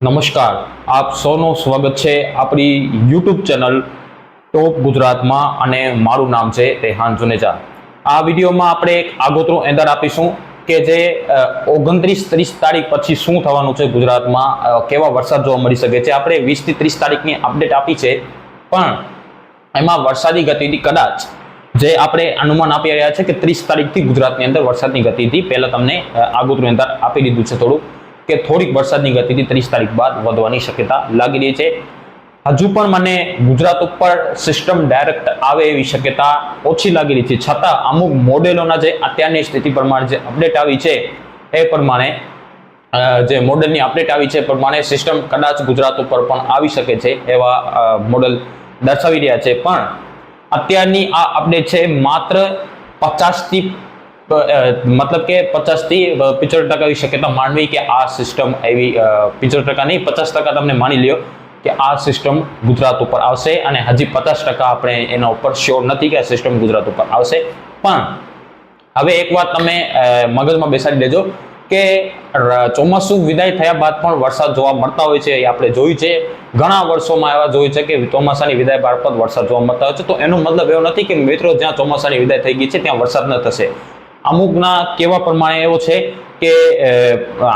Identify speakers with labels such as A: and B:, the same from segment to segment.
A: નમસ્કાર. આપ સૌનું સ્વાગત છે આપણી યુટ્યુબ ચેનલ ટોપ ગુજરાતમાં અને મારું નામ છે રેહાન જુનેજા. આ વિડીયોમાં આપણે એક આગોતરું એંધાર આપીશું કે જે ઓગણત્રીસ ત્રીસ તારીખ પછી શું થવાનું છે ગુજરાતમાં કેવા વરસાદ જોવા મળી શકે છે. આપણે વીસથી ત્રીસ તારીખની અપડેટ આપી છે, પણ એમાં વરસાદી ગતિથી કદાચ જે આપણે અનુમાન આપી રહ્યા છે કે ત્રીસ તારીખથી ગુજરાતની અંદર વરસાદની ગતિથી પહેલાં તમને આગોતરું એંધાર આપી દીધું છે થોડું કે થોડીક વરસાદની ગતિથી ત્રીસ તારીખ બાદ વધવાની શક્યતા લાગી રહી છે. હજુ પણ મને ગુજરાત ઉપર સિસ્ટમ ડાયરેક્ટ આવે એવી શક્યતા ઓછી લાગી રહી છે. છતાં અમુક મોડેલોના જે અત્યારની સ્થિતિ પ્રમાણે જે અપડેટ આવી છે એ પ્રમાણે જે મોડેલની અપડેટ આવી છે પ્રમાણે સિસ્ટમ કદાચ ગુજરાત ઉપર પણ આવી શકે છે એવા મોડેલ દર્શાવી રહ્યા છે. પણ અત્યારની આ અપડેટ છે માત્ર પચાસથી મતલબ કે પચાસથી પિચોતેર ટકા એવી શક્યતા માનવી કે આ સિસ્ટમ એવી પિચોતેર ટકા નહીં, પચાસ ટકા તમને માની લ્યો કે આ સિસ્ટમ ગુજરાત ઉપર આવશે અને હજી પચાસ ટકા આપણે એના ઉપર શ્યોર નથી કે આ સિસ્ટમ ગુજરાત ઉપર આવશે. પણ, હવે એક વાત તમે મગજમાં બેસાડી લેજો કે ચોમાસું વિદાય થયા બાદ પણ વરસાદ જોવા મળતા હોય છે, એ આપણે જોયું છે. ઘણા વર્ષોમાં એવા જોયું છે કે ચોમાસાની વિદાય બાદ પણ વરસાદ જોવા મળતા હોય છે. તો એનો મતલબ એવો નથી કે મિત્રો જ્યાં ચોમાસાની વિદાય થઈ ગઈ છે, ત્યાં વરસાદ ન થશે. અમુકના કહેવા પ્રમાણે એવો છે કે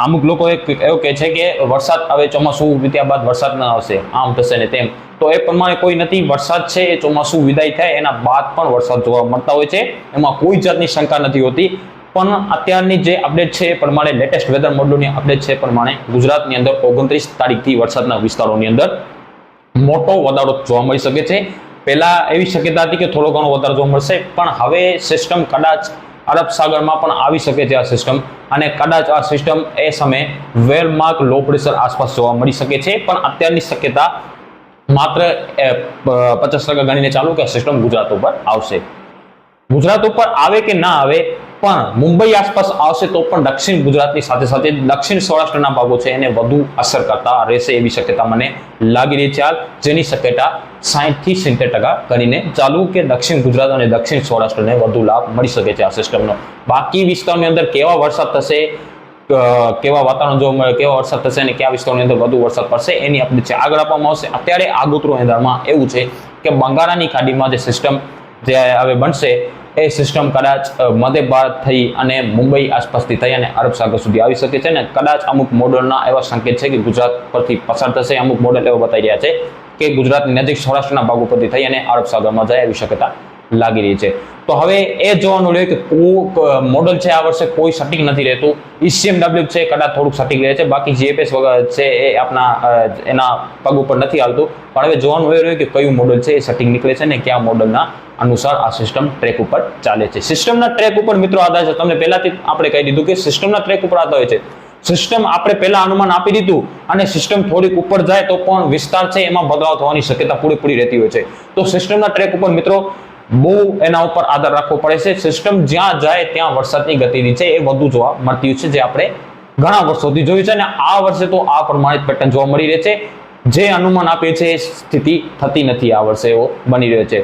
A: અમુક લોકો એવું કહે છે કે વરસાદ આવે ચોમાસું વીત્યા બાદ વરસાદ ન આવશે, આમ થશે ને તેમ. તો એ પ્રમાણે કોઈ નથી, વરસાદ છે એ ચોમાસું વિદાય થાય, એના બાદ પણ વરસાદ જોવા મળતા હોય છે, એમાં કોઈ જાતની શંકા નથી હોતી. પણ અત્યારની જે અપડેટ છે એ પ્રમાણે લેટેસ્ટ વેધર મોડલની અપડેટ છે એ પ્રમાણે ગુજરાતની અંદર ઓગણત્રીસ તારીખથી વરસાદના વિસ્તારોની અંદર મોટો વધારો જોવા મળી શકે છે. પહેલાં એવી શક્યતા હતી કે થોડો ઘણો વધારો જોવા મળશે, પણ હવે સિસ્ટમ કદાચ અરબ સાગરમાં પણ આવી શકે છે આ સિસ્ટમ. અને કદાચ આ સિસ્ટમ એ સમયે વેલમાર્ક લો પ્રેશર આસપાસ જોવા મળી શકે છે. પણ અત્યારની શક્યતા માત્ર પચાસ ટકા ગણીને ચાલુ કે સિસ્ટમ ગુજરાત ઉપર આવશે. ગુજરાત ઉપર આવે કે ના આવે પણ મુંબઈ આસપાસ આવશે તો પણ દક્ષિણ ગુજરાતની સાથે સાથે દક્ષિણ સૌરાષ્ટ્રના ભાગો છે એને વધુ અસર કરતા રહેશે એવી શક્યતા મને લાગી રહી છે હાલ. જેની શક્યતા સાહીઠથી સિત્તેર ટકા કરીને ચાલુ કે દક્ષિણ ગુજરાત અને દક્ષિણ સૌરાષ્ટ્રને વધુ લાભ મળી શકે છે આ સિસ્ટમનો. બાકી વિસ્તારની અંદર કેવા વરસાદ થશે કેવા વાતાવરણ જોવા મળે, કેવા વરસાદ થશે અને કયા વિસ્તારની અંદર વધુ વરસાદ પડશે એની અપડેટ છે. આગળ આપવામાં આવશે. અત્યારે આગોતરું એંધારમાં એવું છે કે બંગાળાની ખાડીમાં જે સિસ્ટમ જે હવે બનશે એ સિસ્ટમ કદાચ મધ્ય ભારત થઈ અને મુંબઈ આસપાસથી થઈ અને અરબ સાગર સુધી આવી શકે છે ને કદાચ અમુક મોડલના એવા સંકેત છે કે ગુજરાત પરથી પસાર થશે. અમુક મોડલ એવા બતાવી રહ્યા છે કે ગુજરાતની નજીક સૌરાષ્ટ્રના ભાગો પરથી થઈ અને અરબ સાગરમાં જાય એવી શક્યતા લાગી રહી છે. તો હવે એ જોવાનું રહ્યું કે મોડલ છે આ વર્ષે કોઈ સટીક નથી રહેતું. ઈસીએમ ડબલ્યુ છે, કદાચ થોડુંક સટીક રહે છે. બાકી જીએપીએસ છે એ આપણા એના પગ ઉપર નથી આવતું. પણ હવે જોવાનું એ રહ્યું કે કયું મોડલ છે, એ સટીક નીકળે છે ને કયા મોડલના અનુસાર આ સિસ્ટમ ટ્રેક ઉપર ચાલે છે. સિસ્ટમના ટ્રેક ઉપર મિત્રો આધાર છે તમને પહેલાથી આપણે કહી દીધું કે સિસ્ટમના ટ્રેક ઉપર આધાર હોય છે. સિસ્ટમ આપણે પહેલા અનુમાન આપી દીધું અને સિસ્ટમ થોડીક ઉપર જાય તો પણ વિસ્તાર છે એમાં બદલાવ થવાની શક્યતા પૂરેપૂરી રહેતી હોય છે. તો સિસ્ટમના ટ્રેક ઉપર મિત્રો બહુ એના ઉપર આધાર રાખવો પડે છે. સિસ્ટમ જ્યાં જાય ત્યાં વરસાદની ગતિવિધિ છે એ વધુ જોવા મળતી છે, જે આપણે ઘણા વર્ષોથી જોયું છે અને આ વર્ષે તો આ પ્રમાણિત પેટર્ન જોવા મળી રહે છે. જે અનુમાન આપે છે એ સ્થિતિ થતી નથી આ વર્ષે એવો બની રહ્યો છે.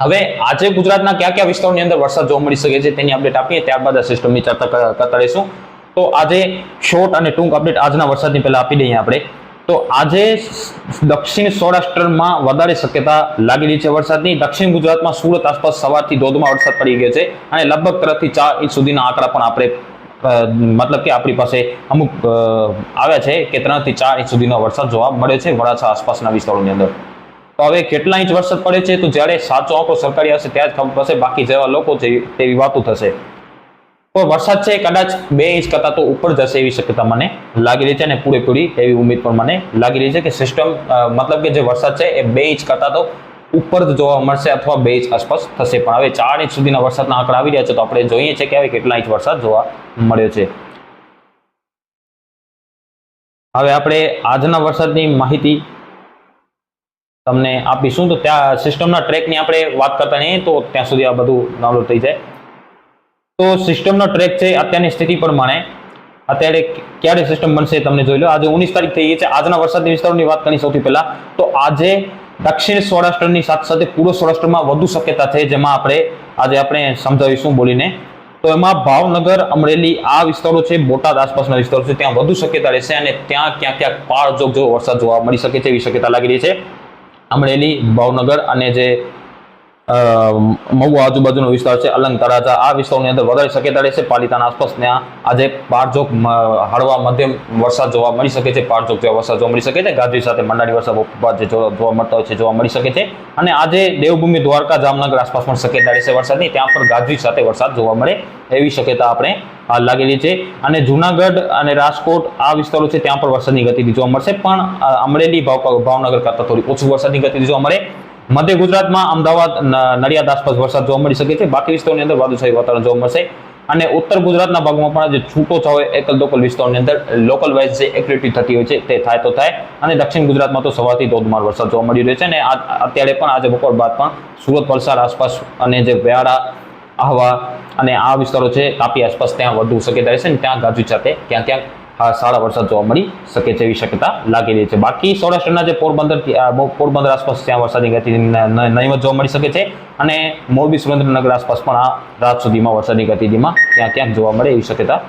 A: હવે આજે ગુજરાતના કયા કયા વિસ્તારોની અંદર વરસાદ જોવા મળી શકે છે તેની અપડેટ આપીએ, ત્યારબાદ આ સિસ્ટમની ચર્ચા કરતા રહીશું તો આજે શોર્ટ અને ટૂંક અપડેટ આજના વરસાદની પહેલા આપી દઈએ આપણે. તો આજે દક્ષિણ સૌરાષ્ટ્રમાં વધારે શક્યતા લાગેલી છે વરસાદની. દક્ષિણ ગુજરાતમાં સુરત આસપાસ સવારથી ધોધમાં વરસાદ પડી ગયો છે અને લગભગ ત્રણથી ચાર ઇંચ સુધીના આંકડા પણ આપણે મતલબ કે આપણી પાસે અમુક આવ્યા છે કે ત્રણથી ચાર ઇંચ સુધીનો વરસાદ જોવા મળે છે વરાછા આસપાસના વિસ્તારોની અંદર. તો હવે કેટલા ઇંચ વરસાદ પડે છે? તો જ્યારે સાચો આંકડો સરકારી હશે ત્યારે જ ખબર પડશે. બાકી જેવા લોકો છે તેવી વાતો થશે. તો વરસાદ છે કદાચ બે ઇંચ કરતા તો ઉપર જશે એવી શક્યતા મને લાગી રહી છે અને પૂરેપૂરી એવી ઉમેદ પણ મને લાગી રહી છે કે સિસ્ટમ મતલબ કે જે વરસાદ છે એ બે ઇંચ કરતાં તો ઉપર જ જોવા મળશે અથવા બે ઇંચ આસપાસ થશે. પણ હવે ચાર ઇંચ સુધીના વરસાદના આંકડા આવી રહ્યા છે તો આપણે જોઈએ છીએ કે હવે કેટલા ઇંચ વરસાદ જોવા મળ્યો છે. હવે આપણે આજના વરસાદની માહિતી તમને આપીશું. તો ત્યાં સિસ્ટમના ટ્રેકની આપણે વાત કરતા નહીં, તો ત્યાં સુધી આ બધું ડાઉનલોડ થઈ જાય. તો સિસ્ટમનો ટ્રેક છે, અત્યારની સ્થિતિ પ્રમાણે. અત્યારે ક્યારે સિસ્ટમ બનશે તમને જોઈ લો. આજે ઓગણીસ તારીખ થઈ ગઈ છે. આજના વરસાદની વિસ્તારોની વાત કરી સૌથી પહેલા, તો આજે દક્ષિણ સૌરાષ્ટ્રની સાથે સાથે પૂર્વ સૌરાષ્ટ્રમાં વધુ શક્યતા છે, જેમાં આપણે આજે આપણે સમજાવીશું બોલીને. તો એમાં ભાવનગર, અમરેલી આ વિસ્તારો છે, બોટાદ આસપાસના વિસ્તારો છે, ત્યાં વધુ શક્યતા રહેશે અને ત્યાં ક્યાંક ક્યાંક પાળજોગ જેવો વરસાદ જોવા મળી શકે છે, એવી શક્યતા લાગી રહી છે. અમરેલી, ભાવનગર અને જે મહુવા આજુબાજુનો વિસ્તાર છે અલંગ તળાજા આ વિસ્તારોની અંદર વધારે શક્યતા રહેશે પાલિતાના આસપાસ ત્યાં આજે પારજોક હળવા મધ્યમ વરસાદ જોવા મળી શકે છે. પારજોક જેવા વરસાદ જોવા મળી શકે છે. ગાજવી સાથે મંડાળી વરસાદ ઉપરવાદ જે જોવા મળતા હોય છે, જોવા મળી શકે છે. અને આજે દેવભૂમિ દ્વારકા, જામનગર આસપાસ પણ શક્યતા રહેશે વરસાદની. ત્યાં પણ ગાજવી સાથે વરસાદ જોવા મળે એવી શક્યતા આપણે લાગેલી છે. અને જુનાગઢ અને રાજકોટ આ વિસ્તારો છે, ત્યાં પણ વરસાદની ગતિવિધિ જોવા મળશે. પણ અમરેલી ભાવ ભાવનગર કરતાં થોડી ઓછું વરસાદની ગતિ જોવા મળે. મધ્ય ગુજરાતમાં અમદાવાદ નડિયાદ આસપાસ વરસાદ જોવા મળી શકે છે. બાકી વિસ્તારોની અંદર વાદળછાયું વાતાવરણ જોવા મળશે. અને ઉત્તર ગુજરાતના ભાગમાં પણ જે છૂટો છવાય એકલ દોકલ વિસ્તારોની અંદર લોકલ વાઇઝ જે એક્ટિવિટી થતી હોય છે તે થાય તો થાય. અને દક્ષિણ ગુજરાતમાં તો સવારથી ધોધમાર વરસાદ જોવા મળી રહ્યો છે. અને અત્યારે પણ આજે બપોર બાદ પણ સુરત, વલસાડ આસપાસ અને જે વ્યારા, આહવા અને આ વિસ્તારો છે, તાપી આસપાસ ત્યાં વધુ શક્યતા રહેશે અને ત્યાં ગાજુ સાથે ક્યાંક ક્યાંક સારા વરસાદ જોવા મળી શકે એવી શક્યતા લાગી રહી છે. બાકી સૌરાષ્ટ્રના જે પોરબંદર આ પોરબંદર આસપાસ ત્યાં વરસાદની ગતિ નહીવત જોવા મળી શકે છે અને મોરબી સુરેન્દ્રનગર આસપાસ પણ આ રાત સુધીમાં વરસાદની ગતિવિધિમાં ક્યાં ક્યાંક જોવા મળે એવી શક્યતા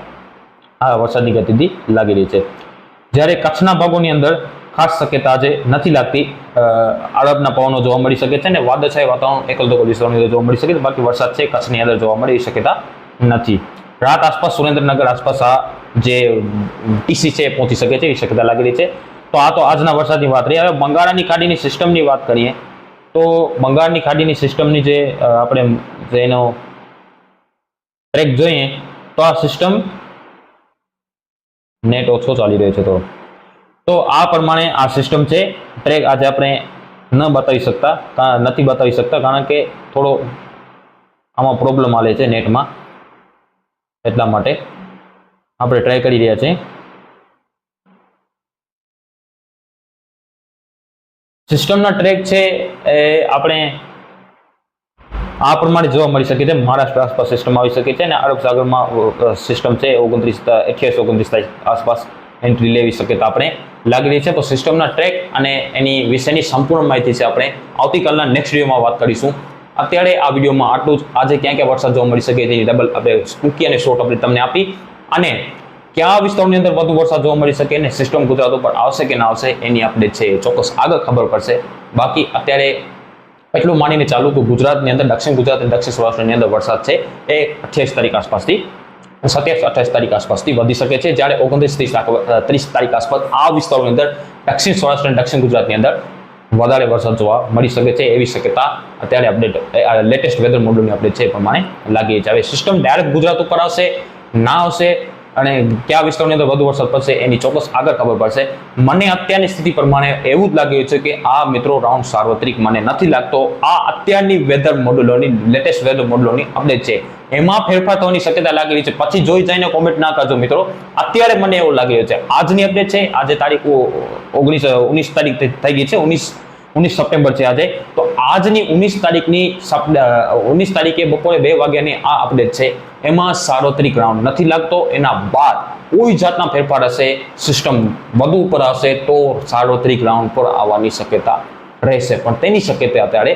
A: આ વરસાદની ગતિવિધિ લાગી રહી છે. જ્યારે કચ્છના ભાગોની અંદર ખાસ શક્યતા આજે નથી લાગતી આરબના પવનો જોવા મળી શકે છે અને વાદળછાયું વાતાવરણ એકલતો વિસ્તારોની અંદર જોવા મળી શકે છે. બાકી વરસાદ છે કચ્છની અંદર જોવા મળે એવી શક્યતા નથી. રાત આસપાસ સુરેન્દ્રનગર આસપાસ આ જે ટીસી છે એ પહોંચી શકે છે, એવી શક્યતા લાગેલી છે. તો આ તો આજના વરસાદની વાત રહી. હવે બંગાળાની ખાડીની સિસ્ટમની વાત કરીએ, તો બંગાળની ખાડીની સિસ્ટમની જે આપણે જે એનો ટ્રેક જોઈએ, તો આ સિસ્ટમ નેટ ઓછો ચાલી રહ્યો છે તો. તો આ પ્રમાણે આ સિસ્ટમ છે. ટ્રેક આજે આપણે ન બતાવી શકતા નથી બતાવી શકતા, કારણ કે થોડો આમાં પ્રોબ્લેમ આવે છે નેટમાં. એટલા માટે આપણે ટ્રાય કરી રહ્યા છીએ. સિસ્ટમના ટ્રેક છે એ આપણે આ પ્રમાણે જોવા મળી શકે છે. મહારાષ્ટ્ર આસપાસ સિસ્ટમ આવી શકે છે અને અરબ સાગરમાં સિસ્ટમ છે ઓગણત્રીસ અઠ્યાવીસ, ઓગણત્રીસ આસપાસ એન્ટ્રી લેવી શકે તો આપણે લાગી રહી છે. તો સિસ્ટમના ટ્રેક અને એની વિશેની સંપૂર્ણ માહિતી છે આપણે આવતીકાલના નેક્સ્ટ વિડીયોમાં વાત કરીશું. અત્યારે આ વિડીયોમાં આટલું જ. આજે ક્યાં ક્યાં વરસાદ જોવા મળી શકે તેની ડબલ આપણે ટૂંકી અને શોર્ટ અપડેટ તમને આપી. અને કયા વિસ્તારોની અંદર વધુ વરસાદ જોવા મળી શકે અને સિસ્ટમ ગુજરાત ઉપર આવશે કે ના આવશે એની અપડેટ છે એ ચોક્કસ આગળ ખબર પડશે. બાકી અત્યારે એટલું માનીને ચાલુ કે ગુજરાતની અંદર દક્ષિણ ગુજરાત અને દક્ષિણ સૌરાષ્ટ્રની અંદર વરસાદ છે એ અઠ્યાવીસ તારીખ આસપાસથી સત્યાવીસ, અઠ્યાવીસ તારીખ આસપાસથી વધી શકે છે. જ્યારે ઓગણત્રીસ, ત્રીસ ત્રીસ તારીખ આસપાસ આ વિસ્તારોની અંદર દક્ષિણ સૌરાષ્ટ્ર અને દક્ષિણ ગુજરાતની અંદર વધારે વરસાદ જોવા મળી શકે છે એવી શક્યતા અત્યારે અપડેટ લેટેસ્ટ વેધર મોડલની અપડેટ છે એ પ્રમાણે લાગી છે સિસ્ટમ ડાયરેક્ટ ગુજરાત ઉપર આવશે ના આવશે અને કયા વિસ્તારની અંદર વધુ વરસાદ પડશે એની ચોક્કસ આગળ ખબર પડશે. મને અત્યારની સ્થિતિ પ્રમાણે એવું જ લાગી રહ્યું છે કે આ મિત્રો રાઉન્ડ સાર્વત્રિક મને નથી લાગતો. આ અત્યારની વેધર મોડલોની લેટેસ્ટ વેધર મોડલોની અપડેટ છે. એમાં ફેરફાર થવાની શક્યતા લાગી રહી છે. પછી જોઈ જઈને કોમેન્ટ ના કરજો મિત્રો. અત્યારે મને એવું લાગી રહ્યું છે. આજની અપડેટ છે. આજે તારીખ ઓગણીસ ઓગણીસ તારીખ થઈ ગઈ છે. ઓગણીસ ઉન્નીસ સપ્ટેમ્બર છે આજે. તો આજની ઓગણીસ તારીખની ઓગણીસ તારીખે બપોરે બે વાગ્યાની આ અપડેટ છે. એમાં સાર્વત્રિક રાઉન્ડ નથી લાગતો. એના બાદ કોઈ જાતના ફેરફાર હશે, સિસ્ટમ વધુ ઉપર હશે, તો સાર્વત્રિક રાઉન્ડ પર આવવાની શક્યતા રહેશે. પણ તેની શક્યતા અત્યારે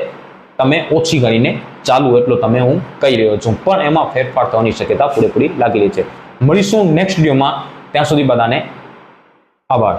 A: તમે ઓછી ગણીને ચાલુ એટલો તમે હું કહી રહ્યો છું. પણ એમાં ફેરફાર થવાની શક્યતા પૂરેપૂરી લાગી રહી છે. મળીશું નેક્સ્ટ વિડીયોમાં ત્યાં સુધી બધાને આભાર.